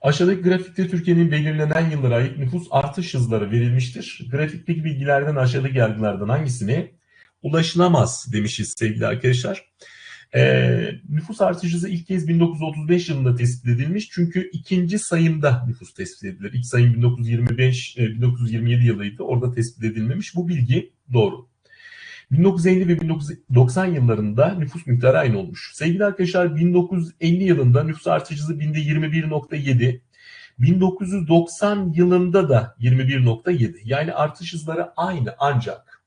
Aşağıdaki grafikte Türkiye'nin belirlenen yıllara ait nüfus artış hızları verilmiştir. Grafikteki bilgilerden aşağıdaki yargılardan hangisine ulaşılamaz demişiz sevgili arkadaşlar. Ee, nüfus artış hızı ilk kez 1935 yılında tespit edilmiş. Çünkü ikinci sayımda nüfus tespit edilir. İlk sayım 1925 e, 1927 yılıydı. Orada tespit edilmemiş. Bu bilgi doğru. 1950 ve 1990 yıllarında nüfus miktarı aynı olmuş. Sevgili arkadaşlar 1950 yılında nüfus artış hızı binde 21.7. 1990 yılında da 21.7. Yani artış hızları aynı ancak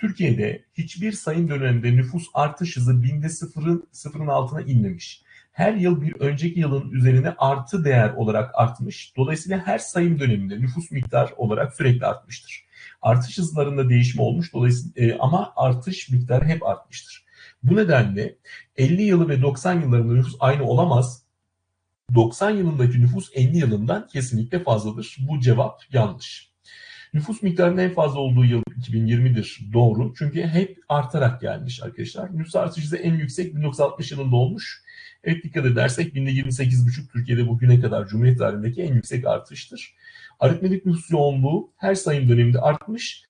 Türkiye'de hiçbir sayım döneminde nüfus artış hızı binde sıfırın, sıfırın altına inmemiş. Her yıl bir önceki yılın üzerine artı değer olarak artmış. Dolayısıyla her sayım döneminde nüfus miktar olarak sürekli artmıştır. Artış hızlarında değişme olmuş dolayısıyla e, ama artış miktarı hep artmıştır. Bu nedenle 50 yılı ve 90 yıllarında nüfus aynı olamaz. 90 yılındaki nüfus 50 yılından kesinlikle fazladır. Bu cevap yanlış. Nüfus miktarının en fazla olduğu yıl 2020'dir. Doğru. Çünkü hep artarak gelmiş arkadaşlar. Nüfus artışı en yüksek 1960 yılında olmuş. Evet dikkat edersek binde 28,5 Türkiye'de bugüne kadar Cumhuriyet tarihindeki en yüksek artıştır. Aritmetik nüfus yoğunluğu her sayım döneminde artmış.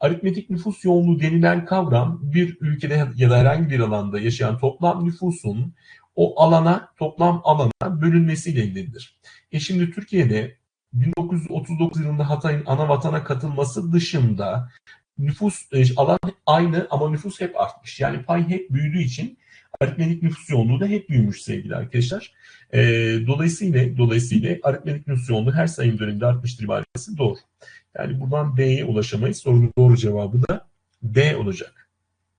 Aritmetik nüfus yoğunluğu denilen kavram bir ülkede ya da herhangi bir alanda yaşayan toplam nüfusun o alana, toplam alana bölünmesiyle ilgilidir. E şimdi Türkiye'de 1939 yılında Hatay'ın ana vatana katılması dışında nüfus e, alan aynı ama nüfus hep artmış. Yani pay hep büyüdüğü için aritmetik nüfus yoğunluğu da hep büyümüş sevgili arkadaşlar. E, dolayısıyla dolayısıyla aritmetik nüfus yoğunluğu her sayım döneminde artmıştır ibaresi doğru. Yani buradan D'ye ulaşamayız. Sorunun doğru cevabı da D olacak.